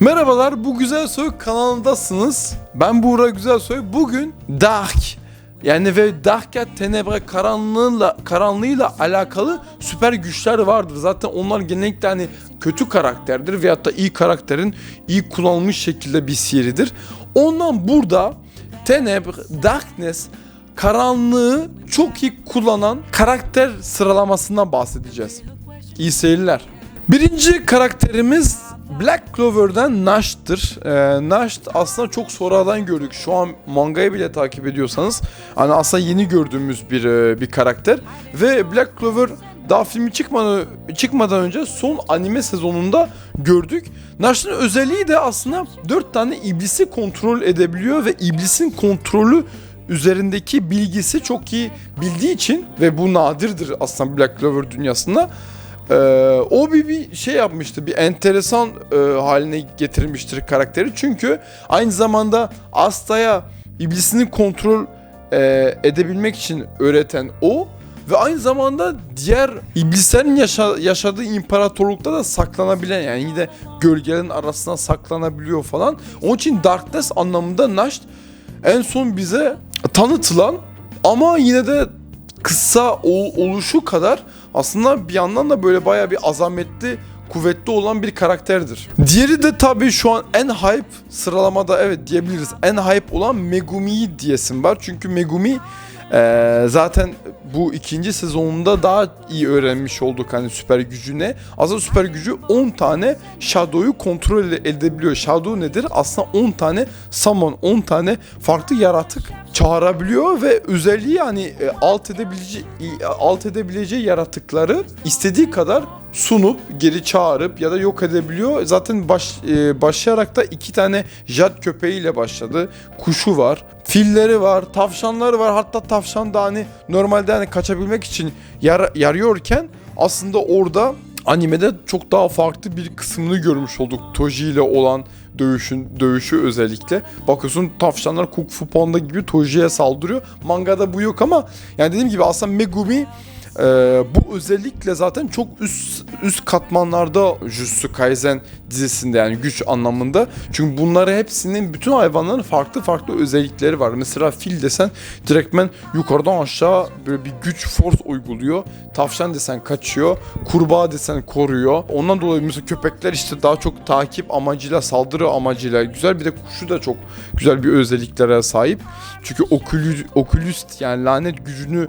Merhabalar, bu Güzel Soy kanalındasınız. Ben Buğra Güzel Soy. Bugün Dark yani ve Dark'a Tenebre karanlığıyla, karanlığıyla alakalı süper güçler vardır. Zaten onlar genellikle hani kötü karakterdir veyahut da iyi karakterin iyi kullanılmış şekilde bir seridir. Ondan burada Tenebre, Darkness, karanlığı çok iyi kullanan karakter sıralamasından bahsedeceğiz. İyi seyirler. Birinci karakterimiz Black Clover'dan Nash'tır. Ee, Nash aslında çok sonradan gördük. Şu an mangayı bile takip ediyorsanız hani aslında yeni gördüğümüz bir e, bir karakter ve Black Clover daha filmi çıkmadan çıkmadan önce son anime sezonunda gördük. Nash'ın özelliği de aslında 4 tane iblisi kontrol edebiliyor ve iblisin kontrolü üzerindeki bilgisi çok iyi bildiği için ve bu nadirdir aslında Black Clover dünyasında. Ee, o bir, bir şey yapmıştı, bir enteresan e, haline getirmiştir karakteri. Çünkü aynı zamanda Asta'ya iblisini kontrol e, edebilmek için öğreten o ve aynı zamanda diğer iblislerin yaşa- yaşadığı imparatorlukta da saklanabilen yani yine gölgelerin arasına saklanabiliyor falan. Onun için Darkness anlamında Nash en son bize tanıtılan ama yine de kısa ol- oluşu kadar aslında bir yandan da böyle baya bir azametli kuvvetli olan bir karakterdir. Diğeri de tabii şu an en hype sıralamada evet diyebiliriz. En hype olan Megumi'yi diyesim var. Çünkü Megumi eee, zaten bu ikinci sezonunda daha iyi öğrenmiş olduk hani süper gücü ne. Aslında süper gücü 10 tane Shadow'yu kontrol ede- edebiliyor. Shadow nedir? Aslında 10 tane summon, 10 tane farklı yaratık çağırabiliyor ve özelliği yani e, alt edebileceği alt edebileceği yaratıkları istediği kadar sunup geri çağırıp ya da yok edebiliyor. Zaten baş, e, başlayarak da iki tane jet köpeğiyle başladı. Kuşu var, filleri var, tavşanları var. Hatta tavşan da hani normalde hani kaçabilmek için yar, yarıyorken aslında orada animede çok daha farklı bir kısmını görmüş olduk. Toji ile olan dövüşün dövüşü özellikle. Bakıyorsun tavşanlar Kung Fu Panda gibi Toji'ye saldırıyor. Mangada bu yok ama yani dediğim gibi aslında Megumi ee, bu özellikle zaten çok üst üst katmanlarda Jujutsu Kaisen dizisinde yani güç anlamında. Çünkü bunları hepsinin bütün hayvanların farklı farklı özellikleri var. Mesela fil desen direktmen yukarıdan aşağı böyle bir güç force uyguluyor. Tavşan desen kaçıyor. Kurbağa desen koruyor. Ondan dolayı mesela köpekler işte daha çok takip amacıyla saldırı amacıyla güzel. Bir de kuşu da çok güzel bir özelliklere sahip. Çünkü okülü, okülüst yani lanet gücünü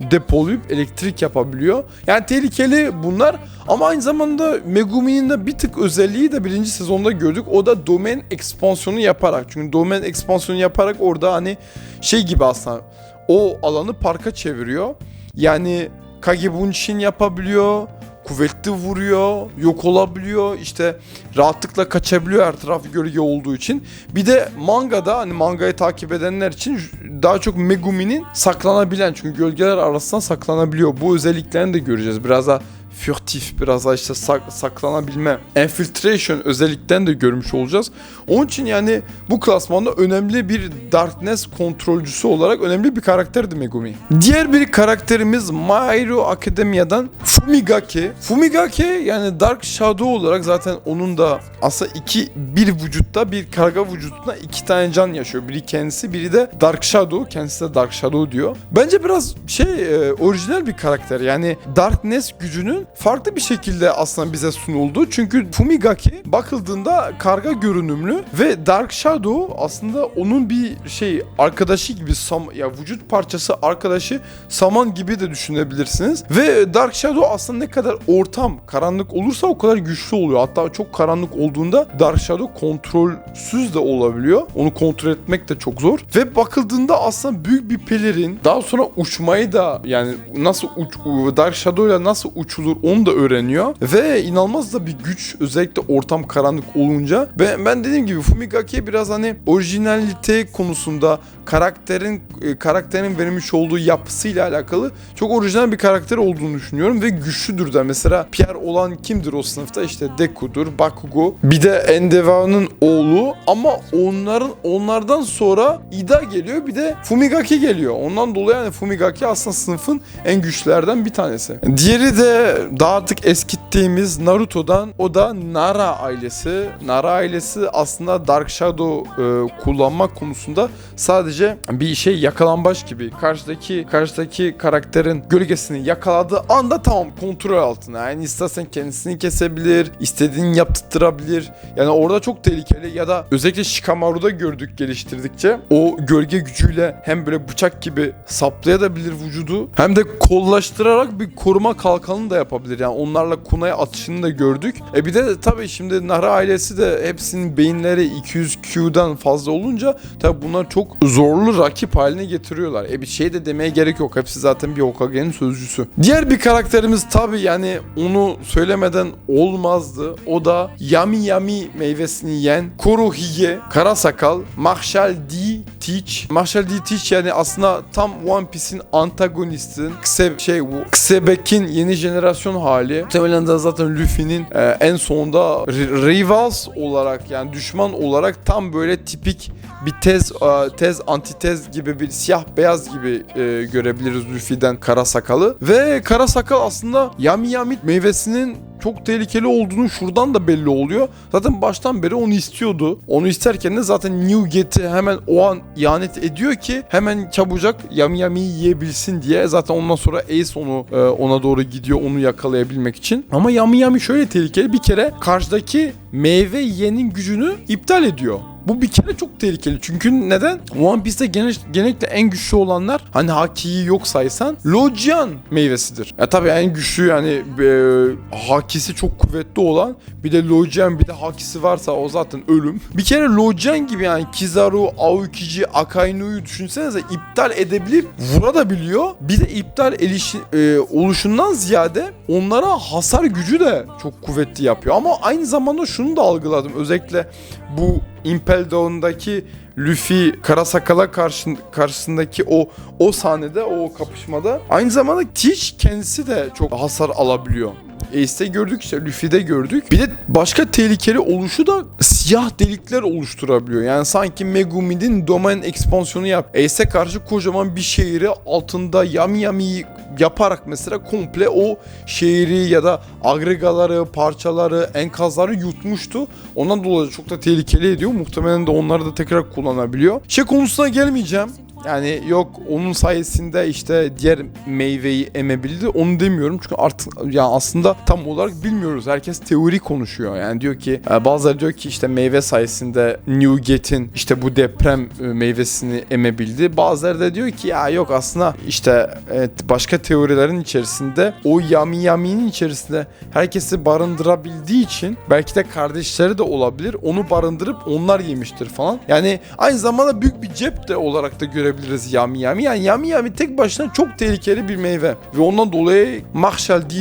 depolayıp elektrik yapabiliyor. Yani tehlikeli bunlar ama aynı zamanda Megumi'nin de bir tık özelliği de birinci sezonda gördük. O da domain ekspansiyonu yaparak. Çünkü domain ekspansiyonu yaparak orada hani şey gibi aslında o alanı parka çeviriyor. Yani Kage Bunshin yapabiliyor kuvvetli vuruyor, yok olabiliyor, işte rahatlıkla kaçabiliyor her taraf gölge olduğu için. Bir de mangada hani mangayı takip edenler için daha çok Megumi'nin saklanabilen çünkü gölgeler arasında saklanabiliyor. Bu özelliklerini de göreceğiz. Biraz daha furtif biraz daha işte sak- saklanabilme, infiltration özelliklerini de görmüş olacağız. Onun için yani bu klasmanda önemli bir Darkness kontrolcüsü olarak önemli bir karakterdi Megumi. Diğer bir karakterimiz My Hero Academia'dan Fumigake. Fumigake yani Dark Shadow olarak zaten onun da aslında iki bir vücutta bir karga vücutunda iki tane can yaşıyor. Biri kendisi biri de Dark Shadow. Kendisi de Dark Shadow diyor. Bence biraz şey e, orijinal bir karakter. Yani Darkness gücünün farklı bir şekilde aslında bize sunuldu. Çünkü Fumigake bakıldığında karga görünümlü ve Dark Shadow aslında onun bir şey arkadaşı gibi sam ya vücut parçası arkadaşı saman gibi de düşünebilirsiniz. Ve Dark Shadow aslında ne kadar ortam karanlık olursa o kadar güçlü oluyor. Hatta çok karanlık olduğunda Dark Shadow kontrolsüz de olabiliyor. Onu kontrol etmek de çok zor. Ve bakıldığında aslında büyük bir pelerin daha sonra uçmayı da yani nasıl uç Dark Shadow ile nasıl uçulur onu da öğreniyor. Ve inanılmaz da bir güç özellikle ortam karanlık olunca. Ben, ben dediğim gibi Fumigake'ye biraz hani orijinalite konusunda karakterin e, karakterin verilmiş olduğu yapısıyla alakalı çok orijinal bir karakter olduğunu düşünüyorum ve güçlüdür de. Mesela Pierre olan kimdir o sınıfta? İşte Deku'dur, Bakugo. Bir de Endeva'nın oğlu ama onların onlardan sonra Ida geliyor bir de Fumigake geliyor. Ondan dolayı yani Fumigake aslında sınıfın en güçlülerden bir tanesi. Diğeri de daha artık eskittiğimiz Naruto'dan o da Nara ailesi. Nara ailesi aslında Dark Shadow e, kullanmak konusunda sadece bir şey yakalambaç gibi. Karşıdaki karşıdaki karakterin gölgesini yakaladığı anda tamam kontrol altında. Yani istersen kendisini kesebilir, istediğini yaptırabilir. Yani orada çok tehlikeli ya da özellikle Shikamaru'da gördük geliştirdikçe o gölge gücüyle hem böyle bıçak gibi saplayabilir vücudu hem de kollaştırarak bir koruma kalkanı da yapabilir. Yani onlarla kunaya atışını da gördük. E bir de tabii şimdi Nara ailesi de hepsinin beyinleri 200 Q'dan fazla olunca tabii bunlar çok zorlu rakip haline getiriyorlar. E bir şey de demeye gerek yok. Hepsi zaten bir Hokage'nin sözcüsü. Diğer bir karakterimiz tabii yani onu söylemeden olmazdı. O da Yami Yami meyvesini yiyen Kurohige, Kara Sakal, Marshall D. Teach. Marshall D. Teach yani aslında tam One Piece'in antagonistin Kse, şey bu Ksebek'in yeni jenerasyon hali. Muhtemelen de zaten Luffy'nin e, en sonunda ri- rivals olarak yani düşman olarak tam böyle tipik bir tez tez antitez gibi bir siyah beyaz gibi e, görebiliriz Luffy'den Kara Sakal'ı. Ve Kara Sakal aslında Yami Yami meyvesinin çok tehlikeli olduğunu şuradan da belli oluyor. Zaten baştan beri onu istiyordu. Onu isterken de zaten New Get'i hemen o an ihanet ediyor ki hemen çabucak Yami Yami'yi yiyebilsin diye. Zaten ondan sonra Ace onu e, ona doğru gidiyor onu yakalayabilmek için. Ama Yami Yami şöyle tehlikeli. Bir kere karşıdaki meyve yiyenin gücünü iptal ediyor. Bu bir kere çok tehlikeli. Çünkü neden? One Piece'te gene, genellikle en güçlü olanlar hani Haki'yi yok saysan Lojian meyvesidir. Ya tabii en güçlü yani e, Haki'si çok kuvvetli olan bir de Lojian bir de Haki'si varsa o zaten ölüm. Bir kere Lojian gibi yani Kizaru, Aokiji, Akainu'yu düşünsenize iptal edebilir, vurabiliyor. Bir de iptal elişi, e, oluşundan ziyade onlara hasar gücü de çok kuvvetli yapıyor. Ama aynı zamanda şunu da algıladım. Özellikle bu Impel Down'daki Luffy Karasakal'a karşı, karşısındaki o o sahnede o kapışmada aynı zamanda Teach kendisi de çok hasar alabiliyor. Ace'de gördük işte Luffy'de gördük. Bir de başka tehlikeli oluşu da siyah delikler oluşturabiliyor. Yani sanki Megumi'nin domain ekspansiyonu yap. Ace'e karşı kocaman bir şehri altında yami yami yaparak mesela komple o şehri ya da agregaları, parçaları, enkazları yutmuştu. Ondan dolayı çok da tehlikeli ediyor. Muhtemelen de onları da tekrar kullanabiliyor. Şey konusuna gelmeyeceğim. Yani yok onun sayesinde işte diğer meyveyi emebildi onu demiyorum çünkü artık yani aslında tam olarak bilmiyoruz. Herkes teori konuşuyor. Yani diyor ki e, bazıları diyor ki işte meyve sayesinde Newgate'in işte bu deprem e, meyvesini emebildi. Bazıları da diyor ki ya yok aslında işte evet, başka teorilerin içerisinde o Yami Yami'nin içerisinde herkesi barındırabildiği için belki de kardeşleri de olabilir. Onu barındırıp onlar yemiştir falan. Yani aynı zamanda büyük bir cep de olarak da görebiliriz Yami Yami. Yani Yami Yami tek başına çok tehlikeli bir meyve. Ve ondan dolayı Marshall D.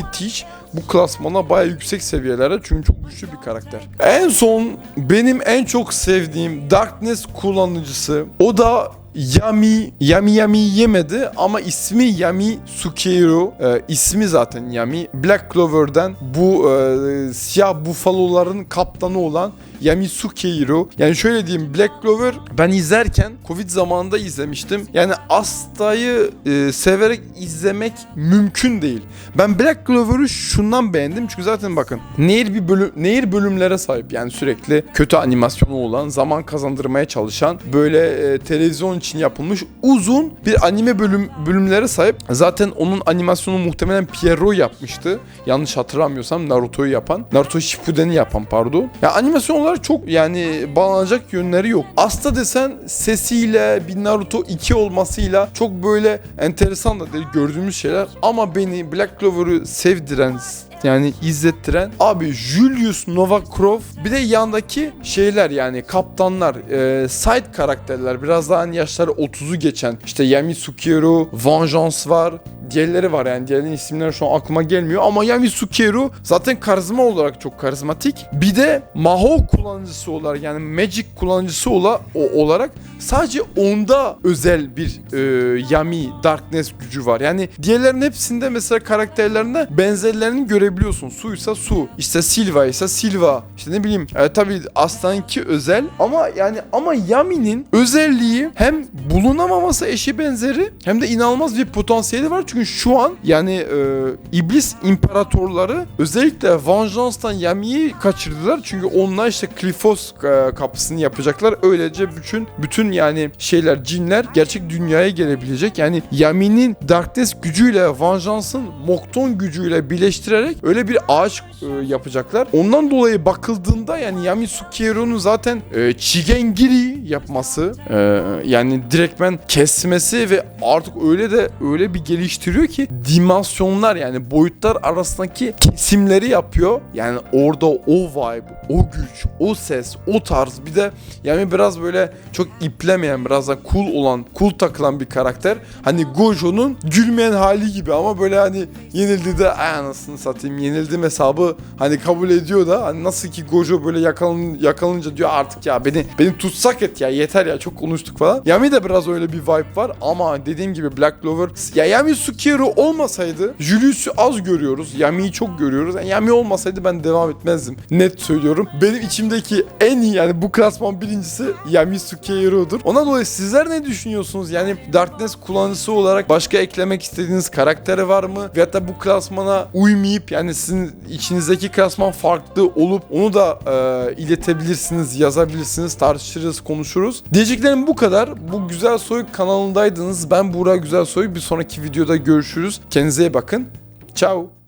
Bu klasmana baya yüksek seviyelerde çünkü çok güçlü bir karakter. En son benim en çok sevdiğim Darkness kullanıcısı o da Yami, Yami Yami yemedi ama ismi Yami Sukeiru. Ee, ismi zaten Yami. Black Clover'dan bu e, siyah bufaloların kaptanı olan Yami Sukeiru. Yani şöyle diyeyim Black Clover ben izlerken Covid zamanında izlemiştim. Yani Asta'yı e, severek izlemek mümkün değil. Ben Black Clover'ı şundan beğendim çünkü zaten bakın nehir bir bölüm nehir bölümlere sahip yani sürekli kötü animasyonu olan zaman kazandırmaya çalışan böyle e, televizyon için yapılmış uzun bir anime bölüm bölümlere sahip. Zaten onun animasyonu muhtemelen Pierrot yapmıştı. Yanlış hatırlamıyorsam Naruto'yu yapan. Naruto Shippuden'i yapan pardon. Ya animasyon olarak çok yani bağlanacak yönleri yok. Asta desen sesiyle bir Naruto 2 olmasıyla çok böyle enteresan da değil gördüğümüz şeyler ama beni Black Clover'ı sevdiren yani izlettiren. Abi Julius Novakrov bir de yandaki şeyler yani kaptanlar e, side karakterler. Biraz daha hani yaşları 30'u geçen. İşte Yami Sukiro, Vengeance var. Diğerleri var yani. Diğerlerinin isimleri şu an aklıma gelmiyor. Ama Yami Sukiro zaten karizma olarak çok karizmatik. Bir de Maho kullanıcısı olarak yani Magic kullanıcısı ola, o, olarak sadece onda özel bir e, Yami Darkness gücü var. Yani diğerlerin hepsinde mesela karakterlerinde benzerlerini görebiliyorsun suysa su işte Silva ise Silva işte ne bileyim e, tabii Aslan'ki özel ama yani ama Yami'nin özelliği hem bulunamaması eşi benzeri hem de inanılmaz bir potansiyeli var çünkü şu an yani e, iblis imparatorları özellikle Vengeance'dan Yami'yi kaçırdılar. Çünkü onlar işte Clifos e, kapısını yapacaklar. Öylece bütün bütün yani şeyler cinler gerçek dünyaya gelebilecek. Yani Yami'nin Darkness gücüyle Vengeance'ın Mokton gücüyle birleştirerek öyle bir ağaç e, yapacaklar. Ondan dolayı bakıldığında yani Yami Sukiero'nun zaten e, Chigengiri yapması e, yani direktmen kesmesi ve artık öyle de öyle bir geliştiriyor ki dimansiyonlar yani boyutlar arasındaki kesimleri yapıyor. Yani orada o vibe, o güç, o ses, o tarz bir de yani biraz böyle çok iplemeyen biraz da cool olan, cool takılan bir karakter. Hani Gojo'nun gülmeyen hali gibi ama böyle hani yenildi de anasını satayım yenildim hesabı hani kabul ediyor da hani nasıl ki Gojo böyle yakalan, yakalanınca diyor artık ya beni beni tutsak et ya yeter ya çok konuştuk falan. Yami de biraz öyle bir vibe var ama dediğim gibi Black Clover ya Yami Sukiro olmasaydı Julius'u az görüyoruz. Yami'yi çok görüyoruz. Yani Yami olmasaydı ben devam etmezdim. Net söylüyorum. Benim içimdeki en iyi yani bu klasman birincisi Yami Sukiro'dur. Ona dolayı sizler ne düşünüyorsunuz? Yani Darkness kullanıcısı olarak başka eklemek istediğiniz karakteri var mı? Veyahut da bu klasmana uymayıp yani sizin içinizdeki klasman farklı olup onu da e, iletebilirsiniz, yazabilirsiniz, tartışırız, konuşuruz. Diyeceklerim bu kadar. Bu Güzel Soy kanalındaydınız. Ben Buğra Güzel Soy. Bir sonraki videoda görüşürüz. Kendinize iyi bakın. Ciao.